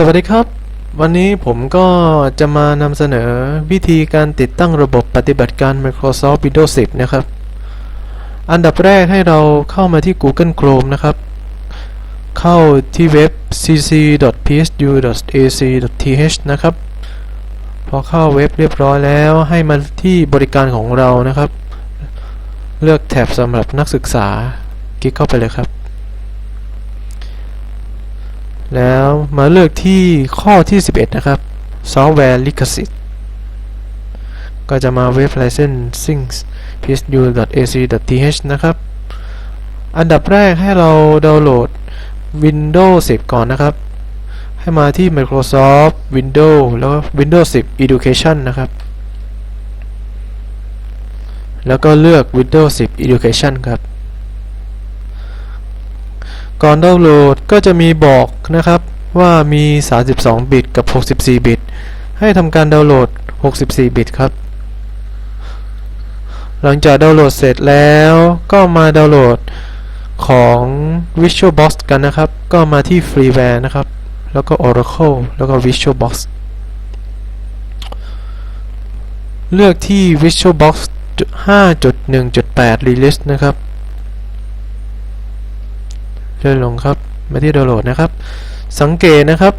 สวัสดีครับ วันนี้ผมก็จะมานำเสนอวิธีการติดตั้งระบบปฏิบัติการ Microsoft Windows 10 นะครับ อันดับแรกให้เราเข้ามาที่ Google Chrome นะครับ เข้าที่เว็บ cc.psu.ac.th นะครับ พอเข้าเว็บเรียบร้อยแล้วให้มาที่บริการของเรานะครับ เลือกแท็บสำหรับนักศึกษาคลิกเข้าไปเลยครับ แล้วมาเลือกที่ข้อที่ 11 นะครับซอฟต์แวร์ลิขสิทธิ์ ก็จะมาเว็บ licensing psu.ac.th นะครับ อันดับแรกให้เราดาวน์โหลด Windows 10 ก่อนนะครับ ให้มาที่ Microsoft Windows แล้วก็ Windows 10 Education นะครับ แล้วก็เลือก Windows 10 Education ครับ ก่อนดาวน์โหลดก็จะมีบอกนะครับว่ามี 32 บิตกับ 64 บิต ให้ทำการดาวน์โหลด 64 บิตครับ หลังจากดาวน์โหลดเสร็จแล้วก็มาดาวน์โหลดของ VisualBox กันนะครับ ก็มาที่ Freeware นะครับ แล้วก็ Oracle แล้วก็ VisualBox เลือกที่ VisualBox 5.1.8 Release นะครับ เลื่อนลงครับมาที่ดาวน์โหลดนะครับ สังเกตนะครับ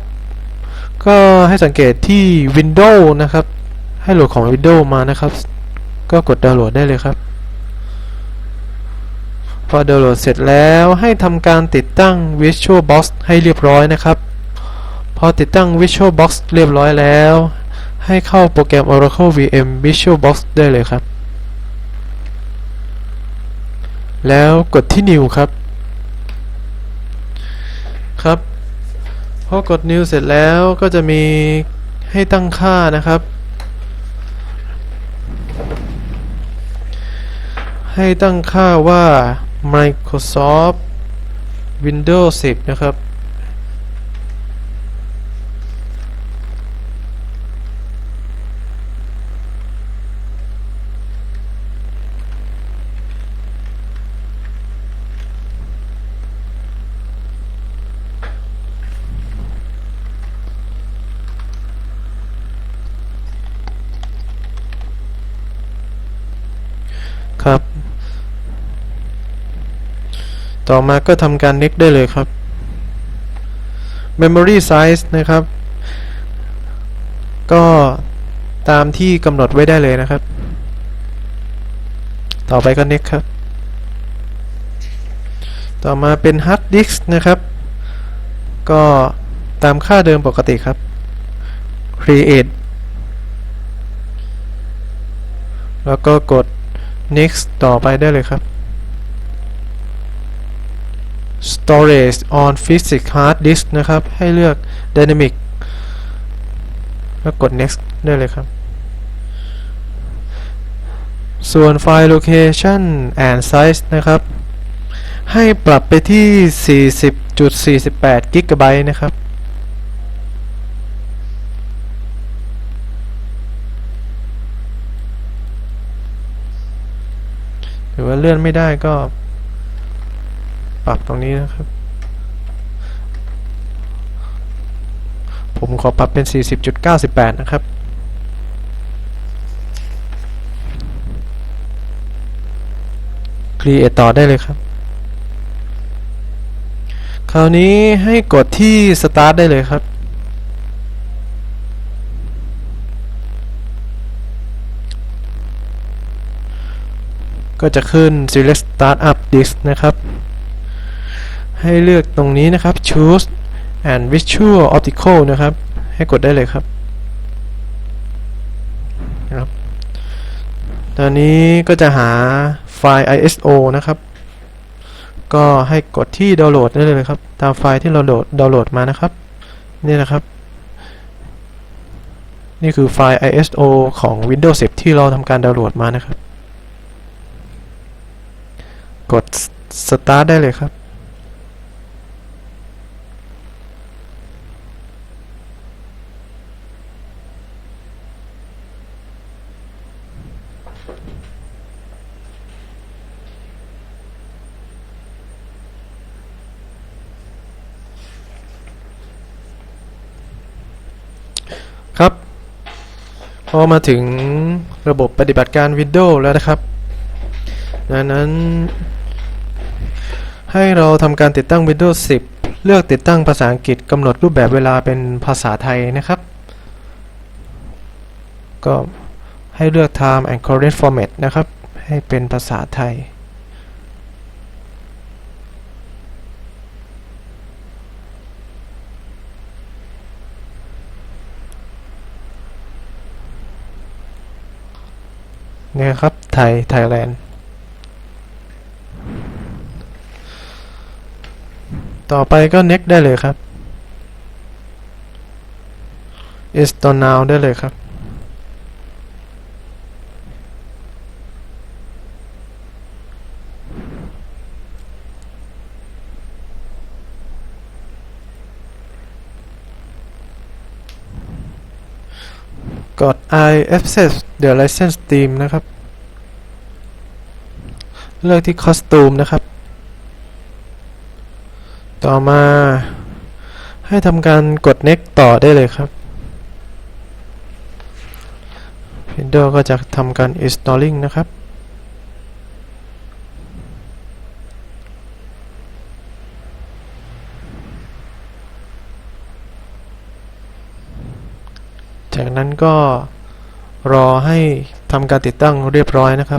ก็ให้สังเกตที่ Windows นะครับ ให้โหลดของ Windows มานะครับ ก็กดดาวน์โหลดได้เลยครับ พอดาวน์โหลดเสร็จแล้วให้ทำการติดตั้ง VisualBox ให้เรียบร้อยนะครับ พอติดตั้ง VisualBox เรียบร้อยแล้ว ให้เข้าโปรแกรม Oracle VM VisualBox ได้เลยครับ แล้วกดที่ New ครับ ครับ พอกด New เสร็จแล้วก็จะมีให้ตั้งค่านะครับ ให้ตั้งค่าว่า Microsoft Windows 10 นะครับครับ ต่อมาก็ทำการ next ได้เลยครับ memory size นะครับ ก็ตามที่กำหนดไว้ได้เลยนะครับ ต่อไปก็ next ครับ ต่อมาเป็น hard disk นะครับ ก็ตามค่าเดิมปกติครับ create แล้วก็กด next ต่อไปได้เลยครับ storage on physics hard disk นะครับ ให้เลือก dynamic แล้วกด next ได้เลยครับ ส่วน file location and size นะครับ ให้ปรับไปที่ 40.48 GB นะครับหรือว่าเลื่อนไม่ได้ก็ ปรับตรงนี้นะครับ ผมขอปรับเป็น 40.98 นะครับ Create ต่อได้เลยครับ คราวนี้ให้กดที่ Start ได้เลยครับ ก็จะขึ้น select startup disk นะครับ ให้เลือกตรงนี้นะครับ choose and visual optical นะครับ ให้กดได้เลยครับนะครับ ตอนนี้ก็จะหาไฟล์ ISO นะครับ ก็ให้กดที่ดาวน์โหลดได้เลยครับ ตามไฟล์ที่เราโหลดดาวน์โหลดมานะครับ นี่นะครับ นี่คือไฟล์ ISO ของ Windows 10 ที่เราทำการดาวน์โหลดมานะครับ กด start ได้เลยครับ ครับ พอมาถึงระบบปฏิบัติการ Windows แล้วนะครับดังนั้น ให้เราทำการติดตั้ง Windows 10 เลือกติดตั้งภาษาอังกฤษกำหนดรูปแบบเวลาเป็นภาษาไทยนะครับ ก็ให้เลือก Time and Current Format นะครับ ให้เป็นภาษาไทย นี่ครับไทยไทยแลนด์ต่อไปก็ next ได้เลยครับ install now ได้เลยครับ กด I access the license theme นะครับ เลือกที่ costume นะครับ ต่อมาให้ทำการกด next ต่อได้เลยครับ Windows ก็จะทำการ installing นะครับ จากนั้นก็รอให้ทำการติดตั้งเรียบร้อยนะครับ